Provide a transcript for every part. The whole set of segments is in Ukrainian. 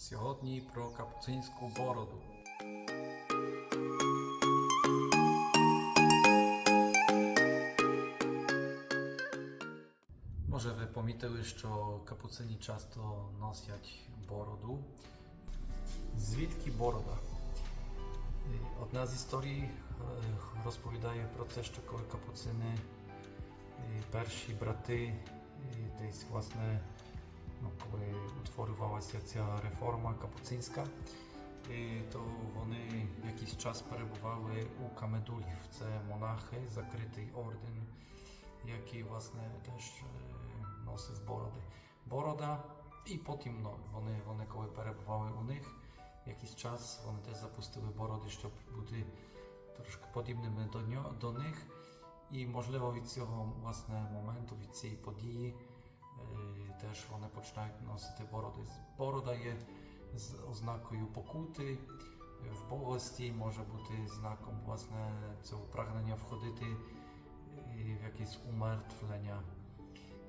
Сьогодні про капуцинську бороду. Може ви помітили, що капуцині часто носять бороду. Звідки борода? І Одна з історій е, розповідає про те, що коли капуцини перші брати десь власне, коли утворювалася ця реформа капуцинська, і то вони якийсь час перебували у камедулів. Це монахи, закритий орден, який власне теж е, носив бороди. Борода, і потім ну, вони, вони коли перебували у них, якийсь час вони теж запустили бороди, щоб бути трошки подібними до, нього, до них. І можливо від цього власне моменту, від цієї події, е, теж вони починають носити бороди. Борода є з ознакою покути в болості, може бути знаком власне цього прагнення входити е, в якесь умертвлення,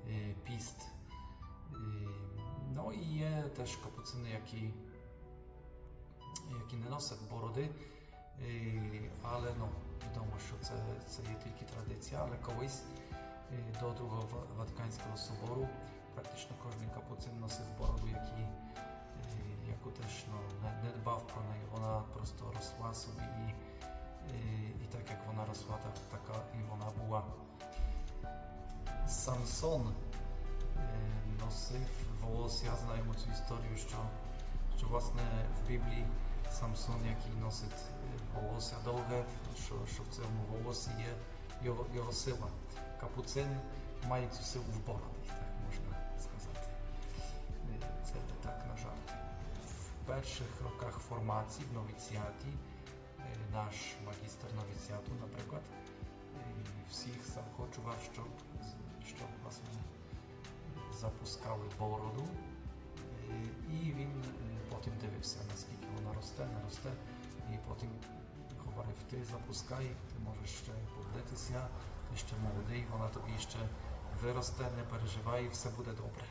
е, піст. Е, Ну і є теж капуцини, які, носять бороди. Е, Але ну, відомо, що це, це є тільки традиція, але колись е, до Другого Ватиканського собору практично кожен капуцин носив бороду, який, е, яку теж ну, не, не дбав про неї. Вона просто росла собі і, і, і так як вона росла, так, така і вона була. Самсон е, носив волосся. Знаємо цю історію, що, що власне в Біблії Самсон, який носить е, волосся довге, що, що в цьому волосі є його, його сила. Капуцин має цю силу в бороді, В перших роках формації в новіціаті е, наш магістр новіціату, наприклад, всіх заохочував, щоб, щоб власне запускали бороду. Е, І він е, потім дивився, наскільки вона росте, не росте. І потім говорив, ти запускай, ти можеш ще подивитися, ти ще молодий, вона тобі ще виросте, не переживай, все буде добре.